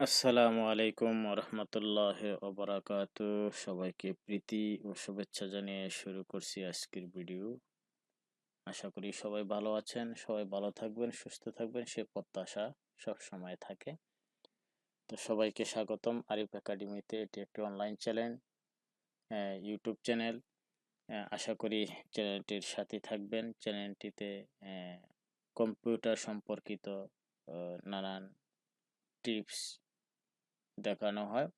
আসসালামু আলাইকুম রহমতুল্লাহ ওবরাকাত। সবাইকে প্রীতি ও শুভেচ্ছা জানিয়ে শুরু করছি আজকের ভিডিও। আশা করি সবাই ভালো আছেন, সবাই ভালো থাকবেন, সুস্থ থাকবেন, সে প্রত্যাশা সব সময় থাকে। তো সবাইকে স্বাগতম আরিফ একাডেমিতে, এটি একটি অনলাইন চ্যানেল ইউটিউব চ্যানেল আশা করি চ্যানেলটির সাথে থাকবেন। চ্যানেলটিতে কম্পিউটার সম্পর্কিত নানান টিপস দেখানো হয়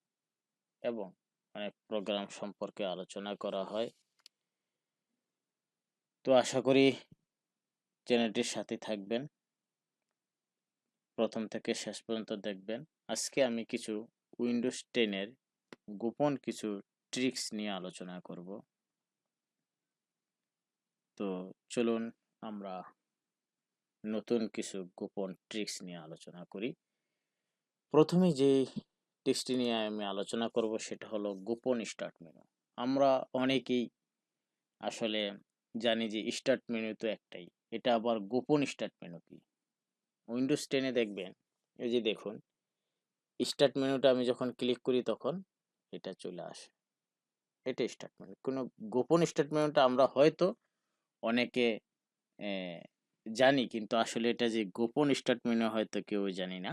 এবং অনেক প্রোগ্রাম সম্পর্কে আলোচনা করা হয়। তো আশা করি চ্যানেলটির সাথে থাকবেন। প্রথম থেকে শেষ পর্যন্ত দেখবেন। আজকে আমি কিছু উইন্ডোজ টেনের গোপন কিছু ট্রিক্স নিয়ে আলোচনা করব। তো চলুন আমরা নতুন কিছু গোপন ট্রিক্স নিয়ে আলোচনা করি। প্রথমে যে টেক্সটি নিয়ে আমি আলোচনা করব সেটা হলো গোপন স্টার্ট মেনু। আমরা অনেকেই আসলে জানি যে স্টার্ট মেনু তো একটাই, এটা আবার গোপন স্টার্ট মেনু কি? উইন্ডোজ টেনে দেখবেন, এই যে দেখুন, স্টার্ট মেনুটা আমি যখন ক্লিক করি তখন এটা চলে আসে। এটা স্টার্ট মেনু। কোনো গোপন স্টার্ট মেনুটা আমরা হয়তো অনেকে জানি, কিন্তু আসলে এটা যে গোপন স্টার্ট মেনু হয়তো কেউ জানি না।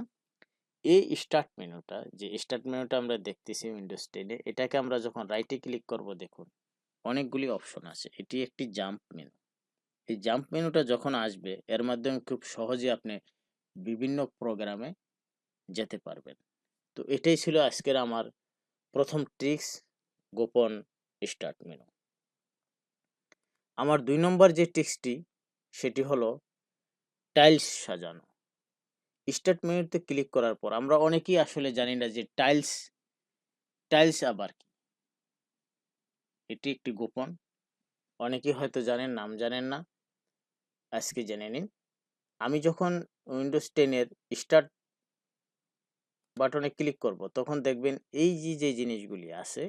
এই স্টার্ট মেনুটা যে স্টার্ট মেনুটা আমরা দেখতেছি উইন্ডোজ টেনে এটাকে আমরা যখন রাইটে ক্লিক করব দেখুন, অনেকগুলি অপশন আছে। এটি একটি জাম্প মেনু এই জাম্প মেনুটা যখন আসবে, এর মাধ্যমে খুব সহজে আপনি বিভিন্ন প্রোগ্রামে যেতে পারবেন। তো এটাই ছিল আজকের আমার প্রথম ট্রিক্স গোপন স্টার্ট মেনু আমার দুই নম্বর যে ট্রিক্সটি সেটি হলো টাইলস সাজানো। স্টার্ট মেনুতে ক্লিক করার পর আমরা অনেকেই আসলে জানি না যে টাইলস টাইলস আবার কি? এটি একটি গোপন। অনেকেই হয়তো জানেন, নাম জানেন না। আজকে জেনে নিন। আমি যখন উইন্ডোজ টেনের স্টার্ট বাটনে ক্লিক করব, তখন দেখবেন এই যে যে জিনিসগুলি আছে,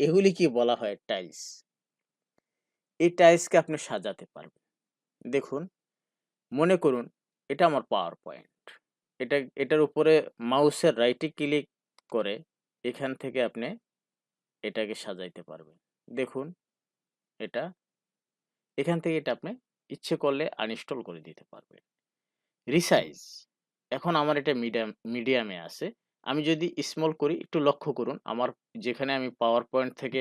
এগুলি কি বলা হয় টাইলস এই টাইলসকে আপনি সাজাতে পারবেন। দেখুন, মনে করুন এটা আমার পাওয়ার পয়েন্ট এটা, এটার উপরে মাউসের রাইটে ক্লিক করে এখান থেকে আপনি এটাকে সাজাইতে পারবেন। দেখুন, এটা, এখান থেকে এটা আপনি ইচ্ছে করলে আনইনস্টল করে দিতে পারবেন। রিসাইজ এখন আমার এটা মিডিয়াম মিডিয়ামে আছে। আমি যদি স্মল করি, একটু লক্ষ্য করুন, আমার যেখানে আমি পাওয়ার পয়েন্ট থেকে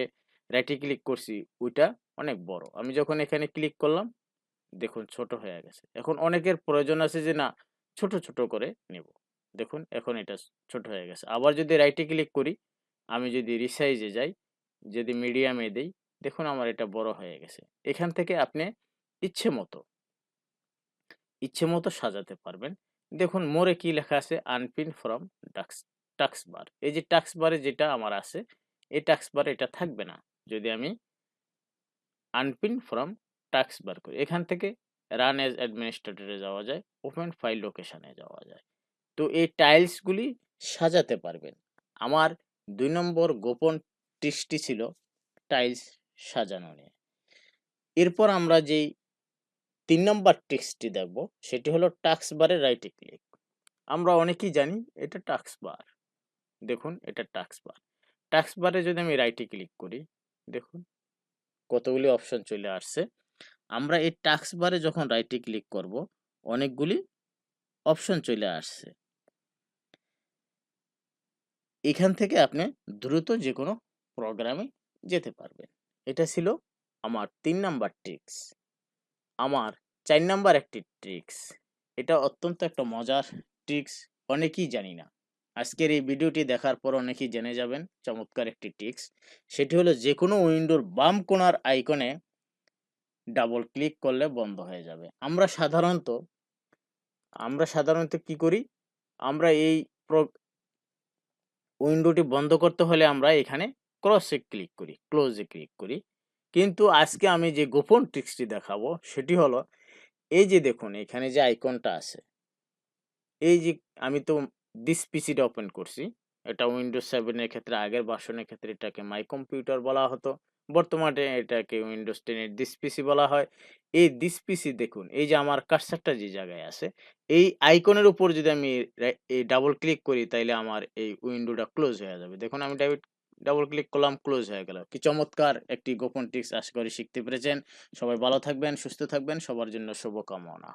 রাইটে ক্লিক করছি, ওইটা অনেক বড়। আমি যখন এখানে ক্লিক করলাম, দেখুন, ছোট হয়ে গেছে। এখন অনেকের প্রয়োজন আছে যে, না ছোট ছোট করে নেব। দেখুন, এখন এটা ছোট হয়ে গেছে। আবার যদি রাইটে ক্লিক করি, আমি যদি রিসাইজে যাই, যদি মিডিয়ামে দেই, দেখুন আমার এটা বড় হয়ে গেছে। এখান থেকে আপনি ইচ্ছে মতো ইচ্ছে মতো সাজাতে পারবেন। দেখুন মোরে কি লেখা আছে? আনপিন ফ্রম টাক্স টাক্স বার এই যে টাক্স বারে যেটা আমার আছে, এই টাক্স বারে এটা থাকবে না। যদি আমি আনপিন ফ্রম টাক্স বার করি, এখান থেকে রান এজ অ্যাডমিনিস্ট্রেটরে যাওয়া যায় ওপেন ফাইল লোকেশানে যাওয়া যায়। তো এই টাইলসগুলি সাজাতে পারবেন। আমার দুই নম্বর গোপন টিসটি ছিল টাইলস সাজানো নিয়ে। এরপর আমরা যেই তিন নম্বর টিক্সটি দেখব, সেটি হলো টাক্স বারে রাইটে ক্লিক আমরা অনেকেই জানি এটা টাক্স বার দেখুন, এটা টাক্স বার টাক্স বারে যদি আমি রাইটে ক্লিক করি, দেখুন, কতগুলি অপশন চলে আসছে। আমরা এই টাক্স বারে যখন রাইটে ক্লিক করব, অনেকগুলি অপশন চলে আসছে। এখান থেকে আপনি দ্রুত যে কোনো প্রোগ্রামে যেতে পারবেন। এটা ছিল আমার তিন নাম্বার ট্রিক্স আমার চার নাম্বার একটি ট্রিক্স এটা অত্যন্ত একটা মজার ট্রিক্স অনেকেই জানি না। আজকের এই ভিডিওটি দেখার পর অনেকেই জেনে যাবেন, চমৎকার একটি ট্রিক্স সেটি হলো যে কোনো উইন্ডোর বাম কোণার আইকনে ডাবল ক্লিক করলে বন্ধ হয়ে যাবে। আমরা সাধারণত আমরা সাধারণত কি করি? আমরা এই উইন্ডোটি বন্ধ করতে হলে আমরা এখানে ক্রসে ক্লিক করি ক্লোজে ক্লিক করি। কিন্তু আজকে আমি যে গোপন ট্রিক্সটি দেখাবো, সেটি হলো, এই যে দেখুন, এখানে যে আইকনটা আছে, এই যে আমি তো দিস পিসিটা ওপেন করছি। এটা উইন্ডোজ সেভেনের ক্ষেত্রে, আগের বাসনের ক্ষেত্রে এটাকে মাই কম্পিউটার বলা হতো। বর্তমানে এটাকে উইন্ডোজ টেনের দিস পিসি বলা হয় এই দিস পিসি দেখুন এই যে আমার কার্সারটা যে জায়গায় আছে এই আইকনের উপর যদি আমি এই ডাবল ক্লিক করি তাইলে আমার এই উইন্ডোটা ক্লোজ হয়ে যাবে। দেখুন আমি ডাবল ক্লিক করলাম ক্লোজ হয়ে গেল। কি চমৎকার একটি গোপন টিক্স আশা করি শিখতে পেরেছেন। সবাই ভালো থাকবেন, সুস্থ থাকবেন। সবার জন্য শুভকামনা।